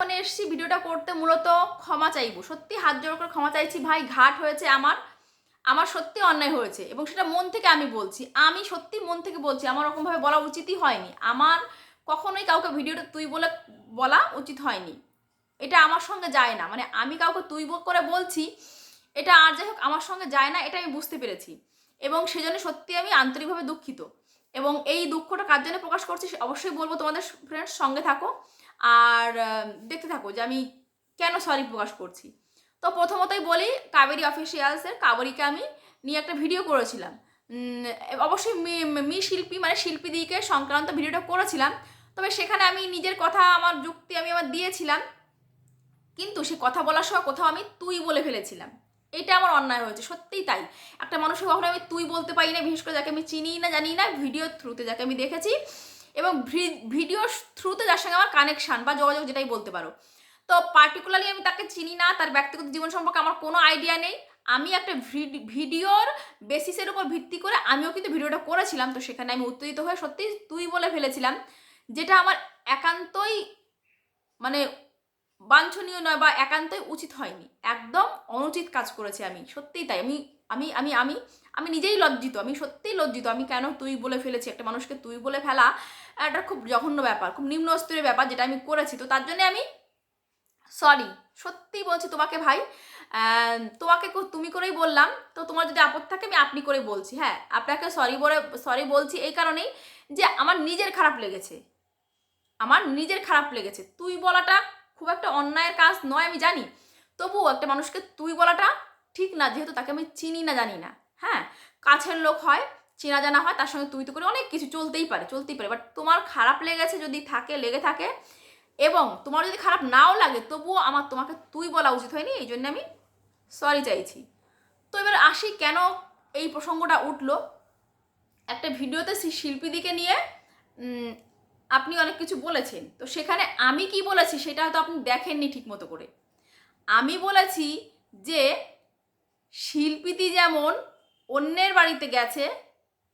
ফোনে এসছি, ভিডিওটা করতে মূলত ক্ষমা চাইব। সত্যি হাত জোড় করে ক্ষমা চাইছি, ভাই, ঘাট হয়েছে আমার। আমার সত্যি অন্যায় হয়েছে এবং সেটা মন থেকে আমি বলছি। আমি সত্যি মন থেকে বলছি, আমার ওরকমভাবে বলা উচিতই হয়নি। আমার কখনোই কাউকে ভিডিওটা তুই বলে বলা উচিত হয়নি। এটা আমার সঙ্গে যায় না। মানে আমি কাউকে তুই করে বলছি, এটা আর যাই হোক, আমার সঙ্গে যায় না, এটা আমি বুঝতে পেরেছি। এবং সেজন্য সত্যি আমি আন্তরিকভাবে দুঃখিত। এবং এই দুঃখটা কার জন্য প্রকাশ করছি অবশ্যই বলব তোমাদের ফ্রেন্ডস সঙ্গে থাকো। আর দেখতে থাকো যে আমি কেন সরি প্রকাশ করছি। তো প্রথমতই বলি, কাবেরি অফিসিয়ালসের কাবেরিকে আমি নিয়ে একটা ভিডিও করেছিলাম। অবশ্যই মি- শিল্পী মানে শিল্পী দিকে সংক্রান্ত ভিডিওটা করেছিলাম। তবে সেখানে আমি নিজের কথা, আমার যুক্তি আমি আমার দিয়েছিলাম। কিন্তু সে কথা বলার সময় কোথাও আমি তুই বলে ফেলেছিলাম। এটা আমার অন্যায় হয়েছে, সত্যিই তাই। একটা মানুষকে কখনো আমি তুই বলতে পারি না, বিশেষ করে যাকে আমি চিনি না, জানি না ভিডিও থ্রুতে যাকে আমি দেখেছি। এবং ভিডিও থ্রুতে যার সঙ্গে আমার কানেকশান বা যোগাযোগ যেটাই বলতে পারো। তো পার্টিকুলারলি আমি তাকে চিনি না, তার ব্যক্তিগত জীবন সম্পর্কে আমার কোনো আইডিয়া নেই। আমি একটা ভিড- ভিডিওর বেসিসের উপর ভিত্তি করে আমিও কিন্তু ভিডিওটা করেছিলাম, তো সেখানে আমি উত্তেজিত হয়ে সত্যি তুই বলে ফেলেছিলাম। যেটা আমার একান্তই মানে বাঞ্ছনীয় নয় বা একান্তই উচিত হয়নি। একদম অনুচিত কাজ করেছি আমি, সত্যিই তাই। আমি আমি আমি আমি আমি নিজেই লজ্জিত, আমি সত্যিই লজ্জিত। আমি কেন তুই বলে ফেলেছি? একটা মানুষকে তুই বলে ফেলা একটা খুব জঘন্য ব্যাপার, খুব নিম্ন স্তরের ব্যাপার যেটা আমি করেছি। তো তার জন্য আমি সরি সত্যি বলছি তোমাকে ভাই তোমাকে তুমি করেই বললাম। তো তোমার যদি আপদ থাকে আমি আপনি করে বলছি। হ্যাঁ আপনাকে সরি বলে সরি বলছি এই কারণেই যে আমার নিজের খারাপ লেগেছে। আমার নিজের খারাপ লেগেছে। তুই বলাটা খুব একটা অন্যায়ের কাজ নয়, আমি জানি। তবুও একটা মানুষকে তুই বলাটা ঠিক না, যেহেতু তাকে আমি চিনি না, জানি না। হ্যাঁ কাছের লোক হয়, চেনা জানা হয়, তার সঙ্গে তুই তো করে অনেক কিছু চলতেই পারে চলতেই পারে। বাট তোমার খারাপ লেগেছে যদি থাকে, লেগে থাকে, এবং তোমার যদি খারাপ নাও লাগে, তবুও আমার তোমাকে তুই বলা উচিত হয়নি, এই জন্য আমি সরি চাইছি। তো এবার আসি কেন এই প্রসঙ্গটা উঠল। একটা ভিডিওতে শিল্পীদিকে নিয়ে আপনি অনেক কিছু বলেছেন। তো সেখানে আমি কি বলেছি সেটা হয়তো আপনি দেখেননি ঠিক মতো করে। আমি বলেছি যে শিল্পীদি যেমন অন্যের বাড়িতে গেছে,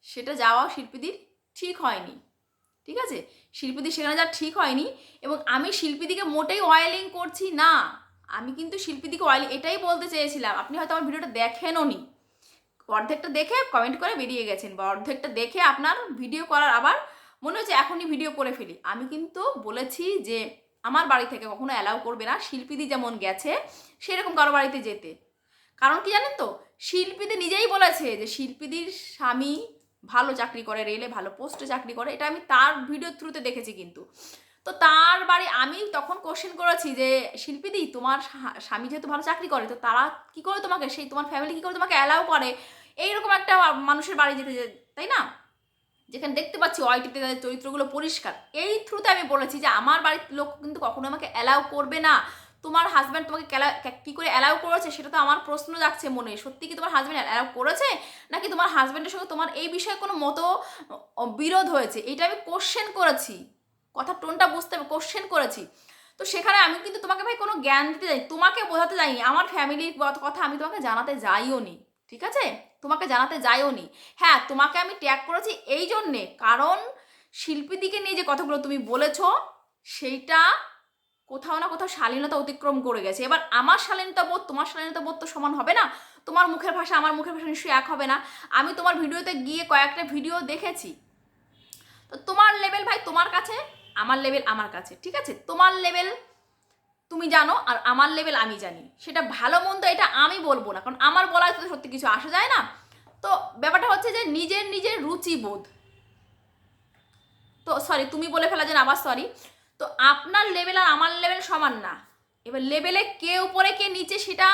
সেটা যাওয়া শিল্পীদির ঠিক হয়নি। ঠিক আছে? শিল্পীদি সেখানে যা ঠিক হয়নি এবং আমি শিল্পীদিকে মোটেই অয়েলিং করছি না। আমি কিন্তু শিল্পীদিকে অয়েল এটাই বলতে চেয়েছিলাম। আপনি হয়তো আমার ভিডিওটা দেখেনও নি। অর্ধেকটা দেখে কমেন্ট করে বেরিয়ে গেছেন বা অর্ধেকটা দেখে আপনার ভিডিও করার আবার মনে হচ্ছে এখনই ভিডিও করে ফেলি। আমি কিন্তু বলেছি যে আমার বাড়ি থেকে কখনো অ্যালাউ করবে না। শিল্পীদি যেমন গেছে, সেরকম কারও বাড়িতে যেতে। কারণ কি জানেন তো? শিল্পীদি নিজেই বলেছে যে শিল্পীদির স্বামী ভালো চাকরি করে রেলে ভালো পোস্টে চাকরি করে। এটা আমি তার ভিডিও থ্রুতে দেখেছি কিন্তু। তো তার বাড়ি আমি তখন কোশ্চেন করেছি যে, শিল্পীদি, তোমার স্বামী যেহেতু ভালো চাকরি করে, তো তারা কি করে তোমাকে? সেই তোমার ফ্যামিলি কি করে তোমাকে অ্যালাউ করে? এইরকম একটা মানুষের বাড়ি যেতে তাই না? যেখানে দেখতে পাচ্ছি ওয়াইটিতে তাদের চরিত্রগুলো পরিষ্কার। এই থ্রুতে আমি বলেছি যে, আমার বাড়ির লোক কিন্তু কখনো আমাকে অ্যালাউ করবে না। তোমার হাজব্যান্ড তোমাকে কে- করে অ্যালাউ করেছে সেটা তো আমার প্রশ্ন যাচ্ছে মনে। সত্যি কি তোমার হাজব্যান্ড অ্যালাউ করেছে? নাকি তোমার হাজব্যান্ডের সঙ্গে তোমার এই বিষয়ে কোনো মতো বিরোধ হয়েছে? এটা আমি কোশ্চেন করেছি। কথা টোনটা বুঝতে হবে কোশ্চেন করেছি। তো সেখানে আমি কিন্তু তোমাকে ভাই কোনো জ্ঞান দিতে যাই তোমাকে বোঝাতে যাইনি। আমার ফ্যামিলির কথা আমি তোমাকে জানাতে যাইও নি ঠিক আছে? তোমাকে জানাতে যাইও নি হ্যাঁ তোমাকে আমি ট্যাগ করেছি এই জন্যে। কারণ শিল্পীদিকে নিয়ে যে কথাগুলো তুমি বলেছ, সেইটা কোথাও না কোথাও শালীনতা অতিক্রম করে গেছে। এবার আমার শালীনতা বোধ, তোমার শালীনতা বোধ তো সমান হবে না? তোমার মুখের ভাষা, আমার মুখের ভাষা নিশ্চয়ই এক হবে না? আমি তোমার ভিডিওতে গিয়ে কয়েকটা ভিডিও দেখেছি। তো তোমার লেভেল ভাই তোমার কাছে, আমার লেভেল আমার কাছে, ঠিক আছে? তোমার লেভেল তুমি জানো আর আমার লেভেল আমি জানি। সেটা ভালো মন্দ এটা আমি বলব না, কারণ আমার বলার তো সত্যি কিছু আসা যায় না। তো ব্যাপারটা হচ্ছে যে নিজের নিজের রুচিবোধ। তো সরি তুমি বলে ফেলা যেন আবার সরি তো আপনার লেভেল আর আমার লেভেল সমান না। এবার লেভেলে কে উপরে, কে নিচে সেটা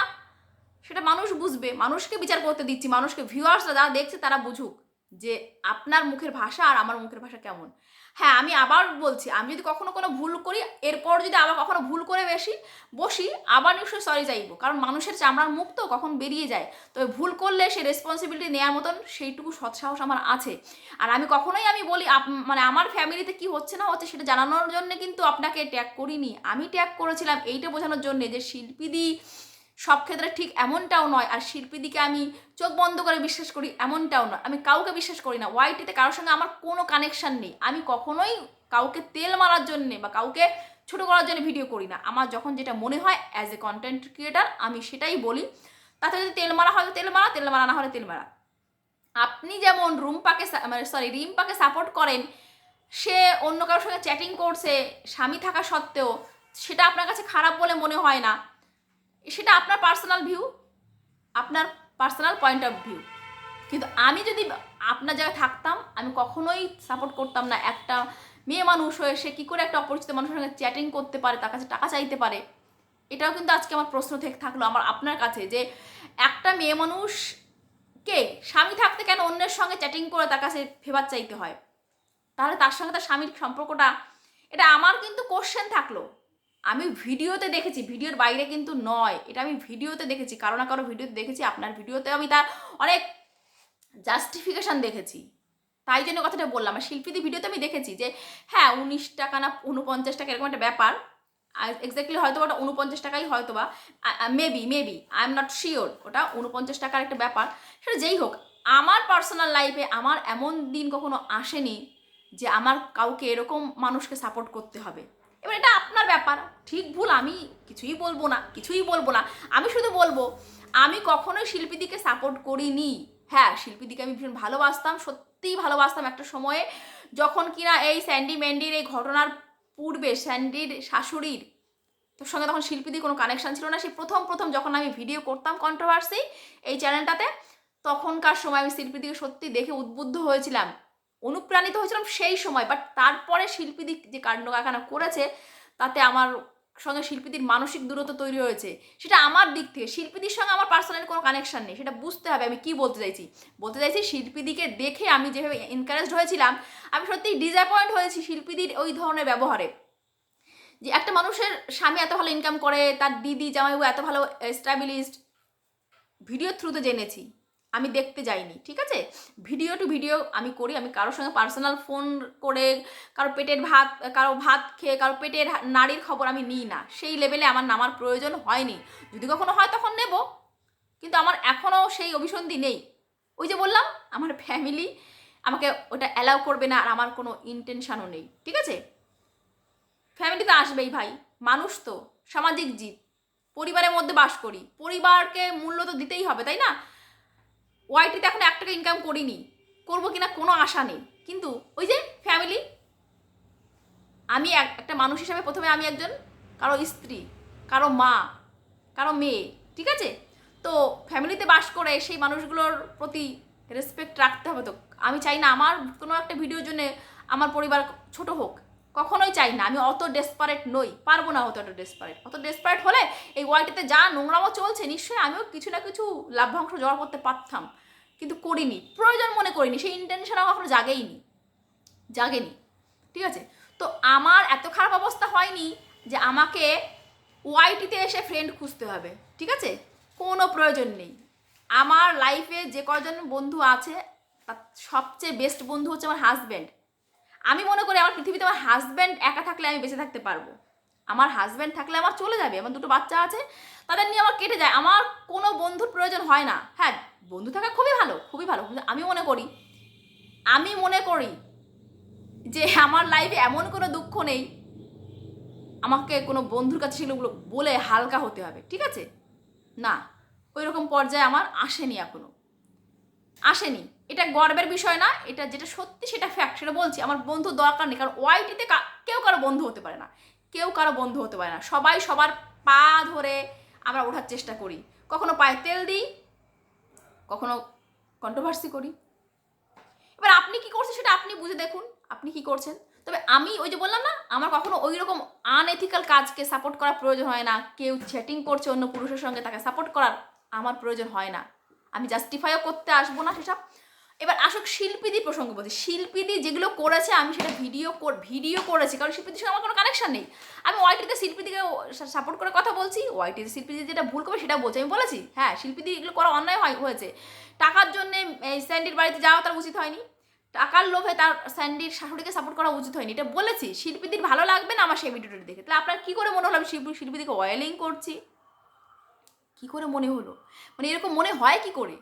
সেটা মানুষ বুঝবে। মানুষকে বিচার করতে দিচ্ছি, মানুষকে ভিউয়ার্সরা যারা দেখছে তারা বুঝুক যে আপনার মুখের ভাষা আর আমার মুখের ভাষা কেমন। হ্যাঁ আমি আবার বলছি, আমি যদি কখনো কোনো ভুল করি, এরপর যদি আবার কখনো ভুল করে বেশি, বসি, আবার নিশ্চয়ই সরি চাইব কারণ মানুষের চামড়ার মুখ তো কখন বেরিয়ে যায়। তবে ভুল করলে সে রেসপন্সিবিলিটি নেওয়ার মতন সেইটুকু সৎসাহস আমার আছে। আর আমি কখনোই আমি বলি মানে আমার ফ্যামিলিতে কি হচ্ছে না হচ্ছে সেটা জানানোর জন্য কিন্তু আপনাকে ট্যাগ করিনি। আমি ট্যাগ করেছিলাম এইটা বোঝানোর জন্য যে শিল্পীদি সব ক্ষেত্রে ঠিক এমনটাও নয়। আর শিল্পীদিকে আমি চোখ বন্ধ করে বিশ্বাস করি, এমনটাও নয়। আমি কাউকে বিশ্বাস করি না। ওয়াইটিতে কারোর সঙ্গে আমার কোনো কানেকশান নেই। আমি কখনোই কাউকে তেল মারার জন্যে বা কাউকে ছোটো করার জন্য ভিডিও করি না। আমার যখন যেটা মনে হয় অ্যাজ এ কন্টেন্ট ক্রিয়েটার আমি সেটাই বলি। তাতে যদি তেল মারা হয় তেল মারা তেল মারা না হলে তেল মারা। আপনি যেমন রুমপাকে মানে সরি রিম্পাকে সাপোর্ট করেন, সে অন্য কারোর সঙ্গে চ্যাটিং করছে, স্বামী থাকা সত্ত্বেও, সেটা আপনার কাছে খারাপ বলে মনে হয় না। সেটা আপনার পার্সোনাল ভিউ আপনার পার্সোনাল পয়েন্ট অফ ভিউ কিন্তু আমি যদি আপনার জায়গায় থাকতাম, আমি কখনোই সাপোর্ট করতাম না। একটা মেয়ে মানুষ হয়ে সে কী করে একটা অপরিচিত মানুষের সঙ্গে চ্যাটিং করতে পারে, তার কাছে টাকা চাইতে পারে? এটাও কিন্তু আজকে আমার প্রশ্ন থেকে থাকল আমার, আপনার কাছে যে একটা মেয়ে মানুষ কে স্বামী থাকতে কেন অন্যের সঙ্গে চ্যাটিং করে তার কাছে ফেভার চাইতে হয়? তাহলে তার সঙ্গে তার স্বামীর সম্পর্কটা, এটা আমার কিন্তু কোশ্চেন থাকল। আমি ভিডিওতে দেখেছি, ভিডিওর বাইরে কিন্তু নয়। এটা আমি ভিডিওতে দেখেছি, কারও না কারও ভিডিওতে দেখেছি, আপনার ভিডিওতে আমি তার অনেক জাস্টিফিকেশান দেখেছি। তাই জন্য কথাটা বললাম। আর শিল্পীদের ভিডিওতে আমি দেখেছি যে হ্যাঁ উনিশ টাকা না উনপঞ্চাশ টাকা এরকম একটা ব্যাপার। এক্স্যাক্টলি হয়তো ওটা উনপঞ্চাশ টাকাই হয়তো বা maybe maybe I am not sure ওটা উনপঞ্চাশ টাকার একটা ব্যাপার। সেটা যেই হোক, আমার পার্সোনাল লাইফে আমার এমন দিন কখনো আসেনি যে আমার কাউকে এরকম মানুষকে সাপোর্ট করতে হবে। এবার এটা আপনার ব্যাপার। ঠিক ভুল, আমি কিছুই বলব না, কিছুই বলব না। আমি শুধু বলব, আমি কখনোই শিল্পীদিকে সাপোর্ট করিনি। হ্যাঁ শিল্পীদিকে আমি ভীষণ ভালোবাসতাম, সত্যিই ভালোবাসতাম একটা সময়ে, যখন কিনা এই স্যান্ডি ম্যান্ডির এই ঘটনার পূর্বে স্যান্ডির শাশুড়ির, তোর সঙ্গে তখন শিল্পীদের কোনো কানেকশন ছিল না। সেই প্রথম প্রথম যখন আমি ভিডিও করতাম কন্ট্রোভার্সি এই চ্যানেলটাতে তখনকার সময় আমি শিল্পীদিকে সত্যি দেখে উদ্বুদ্ধ হয়েছিলাম। অনুপ্রাণিত হয়েছিলাম সেই সময় বাট তারপরে শিল্পীদি যে কাণ্ড কারখানা করেছে, তাতে আমার সঙ্গে শিল্পীদের মানসিক দূরত্ব তৈরি হয়েছে। সেটা আমার দিক থেকে, শিল্পীদের সঙ্গে আমার পার্সোনাল কোনো কানেকশন নেই, সেটা বুঝতে হবে আমি কি বলতে চাইছি। বলতে চাইছি শিল্পীদিকে দেখে আমি যেভাবে এনকারেজড হয়েছিলাম, আমি সত্যিই ডিসঅ্যাপয়েন্ট হয়েছি শিল্পীদের ওই ধরনের ব্যবহারে। যে একটা মানুষের স্বামী এত ভালো ইনকাম করে, তার দিদি জামাইবু এত ভালো স্ট্যাবলিশড ভিডিও থ্রুতে জেনেছি। আমি দেখতে যাইনি, ঠিক আছে? ভিডিও টু ভিডিও আমি করি, আমি কারোর সঙ্গে পার্সোনাল ফোন করে, কারও পেটের ভাত, কারও ভাত খেয়ে, কারও পেটের নারীর খবর আমি নিই না। সেই লেভেলে আমার নামার প্রয়োজন হয়নি। যদি কখনো হয় তখন নেব, কিন্তু আমার এখনও সেই অভিসন্ধি নেই। ওই যে বললাম, আমার ফ্যামিলি আমাকে ওটা অ্যালাউ করবে না, আর আমার কোনো ইন্টেনশানও নেই, ঠিক আছে? ফ্যামিলি তো আসবেই ভাই, মানুষ তো, সামাজিক জীব। পরিবারের মধ্যে বাস করি। পরিবারকে মূল্য তো দিতেই হবে, তাই না? ওয়াইটিতে এখন এক টাকা ইনকাম করিনি। করব কিনা কোনো আশা নেই। কিন্তু ওই যে ফ্যামিলি আমি এক- একটা মানুষ হিসাবে প্রথমে আমি একজন, কারও স্ত্রী, কারও মা, কারও মেয়ে, ঠিক আছে? তো ফ্যামিলিতে বাস করে সেই মানুষগুলোর প্রতি রেসপেক্ট রাখতে হবে তো। আমি চাই না আমার কোনো একটা ভিডিওর জন্য আমার পরিবার ছোট হোক। কখনোই চাই না। আমি অত ডেসপারেট নই, পারব না অত অত ডেসপারেট অত ডেসপারেট হলে এই ওয়ার্ল্ডটিতে যা নোংরামো চলছে, নিশ্চয়ই আমিও কিছু না কিছু লাভ্যাংশ জড়া করতে পারতাম। কিন্তু করিনি, প্রয়োজন মনে করিনি, সেই ইন্টেনশন আমার কখনো জাগেইনি জাগেনি, ঠিক আছে? তো আমার এত খারাপ অবস্থা হয়নি যে আমাকে ওয়াইটিতে এসে ফ্রেন্ড খুঁজতে হবে, ঠিক আছে? কোনো প্রয়োজন নেই। আমার লাইফে যে কজন বন্ধু আছে, তার সবচেয়ে বেস্ট বন্ধু হচ্ছে আমার হাজব্যান্ড আমি মনে করি আমার পৃথিবীতে আমার হাজব্যান্ড একা থাকলে আমি বেঁচে থাকতে পারব। আমার হাজব্যান্ড থাকলে আমার চলে যাবে, আমার দুটো বাচ্চা আছে, তাদের নিয়ে আমার কেটে যায়। আমার কোনো বন্ধুর প্রয়োজন হয় না। হ্যাঁ বন্ধু থাকা খুবই ভালো খুবই ভালো। আমি মনে করি, আমি মনে করি যে আমার লাইফে এমন কোনো দুঃখ নেই, আমাকে কোনো বন্ধুর কাছে সেগুলো বলে হালকা হতে হবে, ঠিক আছে? না ওই রকম পর্যায়ে আমার আসেনি এখনও আসেনি। এটা গর্বের বিষয় না, এটা যেটা সত্যি সেটা ফ্যাক্ট সেটা বলছি। আমার বন্ধু দরকার নেই, কারণ ওয়াইটিতে কেউ কারও বন্ধু হতে পারে না। কেউ কারও বন্ধু হতে পারে না। সবাই সবার পা ধরে আমরা ওঠার চেষ্টা করি। কখনো পায়ে তেল দিই, কখনো কন্ট্রোভার্সি করি। এবার আপনি কি করছেন সেটা আপনি বুঝে দেখুন, আপনি কি করছেন। তবে আমি ওই যে বললাম না, আমার কখনো ওই রকম আনএথিক্যাল কাজকে সাপোর্ট করার প্রয়োজন হয় না। কেউ চ্যাটিং করছে অন্য পুরুষের সঙ্গে, তাকে সাপোর্ট করার আমার প্রয়োজন হয় না। আমি জাস্টিফাইও করতে আসব না সেসব। এবার আসুক শিল্পীদি প্রসঙ্গ বলছি। শিল্পীদি যেগুলো করেছে, আমি সেটা ভিডিও ভিডিও করেছি, কারণ শিল্পীদের সঙ্গে আমার কোনো কানেকশন নেই। আমি ওয়াইটিতে শিল্পীদিকে সাপোর্ট করে কথা বলছি ওয়াইটিতে শিল্পীদি যেটা ভুল করবে সেটা বলছি। আমি বলেছি হ্যাঁ শিল্পীদি এগুলো করা অন্যায় হয় হয়েছে। টাকার জন্যে স্যান্ডির বাড়িতে যাওয়া তার উচিত হয়নি। টাকার লোভে তার স্যান্ডির শাশুড়িকে সাপোর্ট করা উচিত হয়নি। এটা বলেছি, শিল্পীদের ভালো লাগবে না আমার সেই ভিডিওটা দেখে। তাহলে আপনার কী করে মনে হলো আমি শিল্পী শিল্পীদিকে ওয়েলিং করছি? কী করে মনে হলো? মানে এরকম মনে হয় কি করে?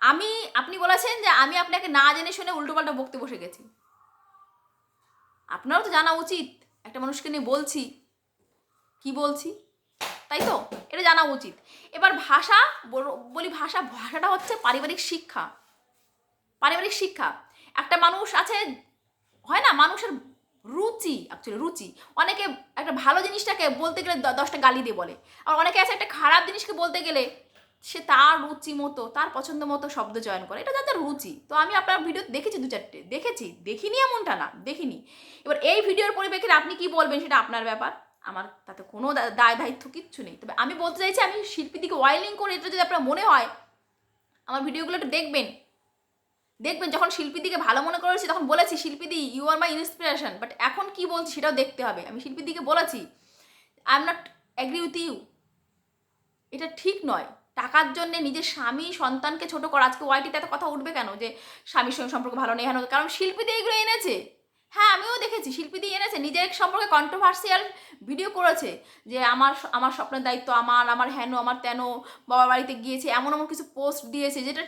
আমি, আপনি বলেছেন যে আমি আপনাকে না জেনে শুনে উল্টোপাল্টা বকতে বসে গেছি আপনারও তো জানা উচিত, একটা মানুষকে নিয়ে বলছি। কি বলছি? তাই তো? এটা জানা উচিত। এবার ভাষা, বল- ভাষা, ভাষাটা হচ্ছে পারিবারিক শিক্ষা। পারিবারিক শিক্ষা। একটা মানুষ আছে, হয় না? মানুষের রুচি অ্যাকচুয়ালি রুচি। অনেকে একটা ভালো জিনিসটাকে বলতে গেলে দশটা গালি দিয়ে বলে। আর অনেকে আছে, একটা খারাপ জিনিসকে বলতে গেলে সে তার রুচি মতো, তার পছন্দ মতো শব্দ চয়ন করে। এটা যাদের রুচি। তো আমি আপনার ভিডিও দেখেছি দু চারটে। দেখেছি। দেখিনি এমনটা না। দেখিনি। এবার এই ভিডিওর পরিপ্রেক্ষিতে আপনি কি বলবেন সেটা আপনার ব্যাপার। আমার তাতে কোনো দায় দায়িত্ব কিচ্ছু নেই। তবে আমি বলতে চাইছি, আমি শিল্পীদিকে ওয়াইলিং করে এটা যদি আপনার মনে হয়, আমার ভিডিওগুলো একটু দেখবেন। দেখবেন, যখন শিল্পীদিকে ভালো মনে করেছি, তখন বলেছি, শিল্পীদি you are my inspiration but এখন কি বলছি সেটাও দেখতে হবে। আমি শিল্পীদিকে বলেছি I am not agree with you এটা ঠিক নয়। টাকার জন্য নিজের স্বামী, সন্তানকে ছোট করা। আজকে ওয়াইটিতে এত কথা উঠবে কেন যে স্বামীর সঙ্গে সম্পর্ক ভালো নেই হেন কারণ শিল্পীদি এগুলো এনেছে। হ্যাঁ আমিও দেখেছি শিল্পীদি এনেছে। নিজের সম্পর্কে কন্ট্রোভার্সিয়াল ভিডিও করেছে যে আমার আমার স্বপ্নের দায়িত্ব আমার আমার হেন, আমার তেন, বাবার বাড়িতে গিয়েছে, এমন এমন কিছু পোস্ট দিয়েছে যেটা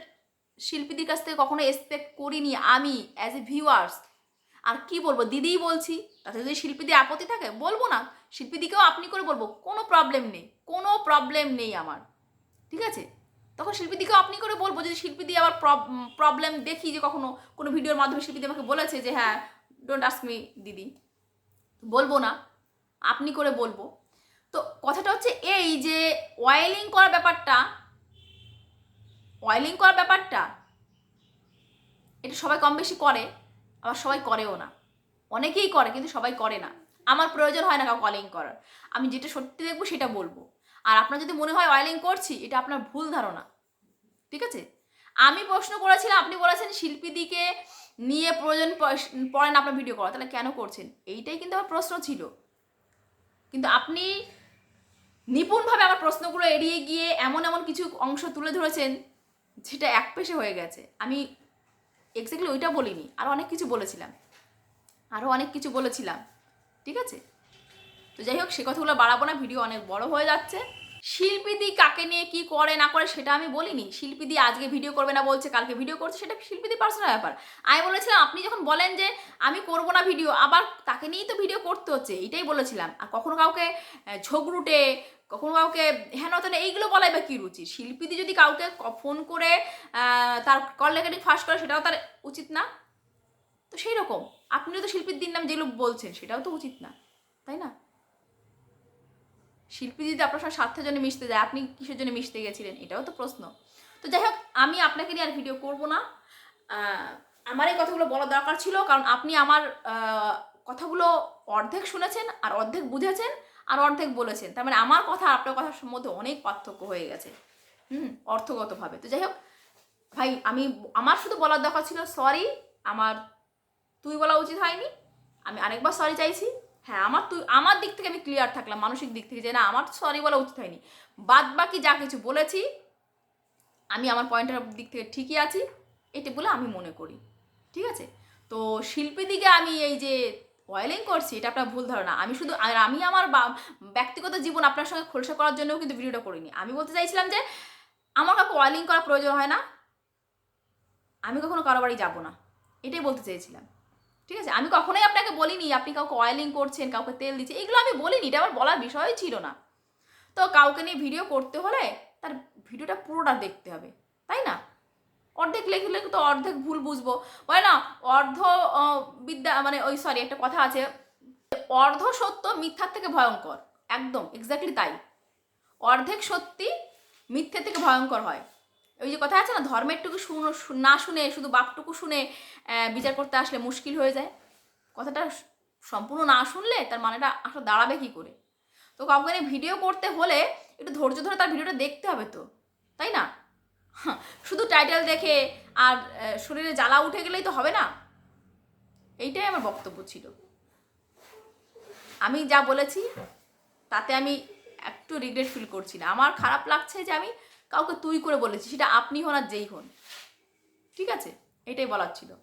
শিল্পীদের কাছ থেকে কখনো এক্সপেক্ট করিনি আমি অ্যাজ এ ভিউয়ার্স আর কি বলব? দিদিই বলছি, তাতে যদি শিল্পীদের আপত্তি থাকে, বলব না। শিল্পীদিকেও আপনি করে বলব, কোনো প্রবলেম নেই, কোনো প্রবলেম নেই আমার। ঠিক আছে? তখন শিল্পীদিকেও আপনি করে বলব যদি শিল্পীদি আবার প্রবলেম দেখি যে কখনো কোনো ভিডিওর মাধ্যমে শিল্পীদি আমাকে বলেছে যে হ্যাঁ ডোন্ট আস্ক মি দিদি। বলব না, আপনি করে বলব। তো কথাটা হচ্ছে এই যে অয়েলিং করার ব্যাপারটা অয়েলিং করার ব্যাপারটা, এটা সবাই কম বেশি করে, আবার সবাই করেও না। অনেকেই করে, কিন্তু সবাই করে না। আমার প্রয়োজন হয় না কাউকে অয়েলিং করার। আমি যেটা সত্যি দেখব সেটা বলব। আর আপনার যদি মনে হয় অয়েলিং করছি, এটা আপনার ভুল ধারণা। ঠিক আছে? আমি প্রশ্ন করেছিলাম, আপনি বলেছেন শিল্পীদিকে নিয়ে প্রয়োজন প- পড়ে না আপনার ভিডিও করা। তাহলে কেন করছেন? এইটাই কিন্তু আমার প্রশ্ন ছিল। কিন্তু আপনি নিপুণভাবে আমার প্রশ্নগুলো এড়িয়ে গিয়ে এমন এমন কিছু অংশ তুলে ধরেছেন, যেটা এক পেশে হয়ে গেছে। আমি এক্স্যাক্টলি ওইটা বলিনি। আরও অনেক কিছু বলেছিলাম। আরও অনেক কিছু বলেছিলাম। ঠিক আছে? তো যাই হোক, সে কথাগুলো বাড়াবো না, ভিডিও অনেক বড় হয়ে যাচ্ছে। শিল্পীদি কাকে নিয়ে কি করে, না করে, সেটা আমি বলিনি। শিল্পীদি আজকে ভিডিও করবে না বলছে, কালকে ভিডিও করছে, সেটা শিল্পীদি পার্সোনাল ব্যাপার। আমি বলেছিলাম, আপনি যখন বলেন যে, আমি করব না ভিডিও, আবার তাকে নিয়েই তো ভিডিও করতে হচ্ছে এটাই বলেছিলাম। আর কখনো কাউকে ঝগড়ুটে, কখনো কাউকে হেন তেন এইগুলো বলাই বা কী রুচি? শিল্পীদি যদি কাউকে ফোন করে তার কল লেখাটি ফাঁস করে, সেটাও তার উচিত না? তো সেই রকম আপনিও তো শিল্পীর দিন নাম যেগুলো বলছেন, সেটাও তো উচিত না, তাই না? শিল্পী যদি আপনার সঙ্গে স্বার্থের জন্য মিশতে যায়, আপনি কিসের জন্য মিশতে গেছিলেন? এটাও তো প্রশ্ন। তো যাই হোক, আমি আপনাকে নিয়ে আর ভিডিও করব না। আমার এই কথাগুলো বলা দরকার ছিল, কারণ আপনি আমার কথাগুলো অর্ধেক শুনেছেন আর অর্ধেক বুঝেছেন আর অর্ধেক বলেছেন। তার মানে আমার কথা আর আপনার কথার মধ্যে অনেক পার্থক্য হয়ে গেছে। হুম, অর্থগতভাবে। তো যাই হোক, ভাই, আমি, আমার শুধু বলার দরকার ছিল সরি আমার, তুই বলা উচিত হয়নি। আমি আরেকবার সরি চাইছি। হ্যাঁ আমার তুই আমার দিক থেকে আমি ক্লিয়ার থাকলাম, মানসিক দিক থেকে যে না, আমার সরি বলা উচিত হয়নি। বাদ বাকি যা কিছু বলেছি, আমি আমার পয়েন্টের দিক থেকে ঠিকই আছি, এটি বলে আমি মনে করি। ঠিক আছে? তো শিল্পী দিকে আমি এই যে অয়েলিং করছি, এটা আপনার ভুল ধারণা। আমি শুধু আর আমি আমার ব্যক্তিগত জীবন আপনার সঙ্গে খোলসা করার জন্যও কিন্তু ভিডিওটা করিনি। আমি বলতে চাইছিলাম যে, আমার কাউকে অয়েলিং করার প্রয়োজন হয় না। আমি কখনো কারও বাড়ি যাব না। এটাই বলতে চেয়েছিলাম ঠিক আছে? আমি কখনোই আপনাকে বলিনি, আপনি কাউকে অয়েলিং করছেন, কাউকে তেল দিচ্ছেন, এগুলো আমি বলিনি, এটা আমার বলার বিষয়ই ছিল না। তো কাউকে নিয়ে ভিডিও করতে হলে তার ভিডিওটা পুরোটা দেখতে হবে, তাই না? অর্ধেক লেখলে তো অর্ধেক ভুল বুঝব। বলে না, অর্ধ বিদ্যা মানে ওই সরি একটা কথা আছে। অর্ধ সত্য মিথ্যার থেকে ভয়ঙ্কর, একদম এক্স্যাক্টলি তাই। অর্ধেক সত্যি মিথ্যে থেকে ভয়ঙ্কর হয়। ওই যে কথা আছে না, ধর্মেরটুকু শুনো না শুনে, শুধু বাপটুকু শুনে বিচার করতে আসলে মুশকিল হয়ে যায়। কথাটা সম্পূর্ণ না শুনলে তার মানেটা আসলে দাঁড়াবে কি করে? তো কাউকে ভিডিও করতে হলে একটু ধৈর্য ধরে তার ভিডিওটা দেখতে হবে তো, তাই না? শুধু টাইটেল দেখে আর শরীরে জ্বালা উঠে গেলেই তো হবে না? এইটাই আমার বক্তব্য ছিল। আমি যা বলেছি, তাতে আমি একটু রিগ্রেট ফিল করছি না। আমার খারাপ লাগছে যে আমি কাউকে তুই করে বলেছি সেটা আপনি হন আর যেই হন। ঠিক আছে? এটাই বলার ছিল।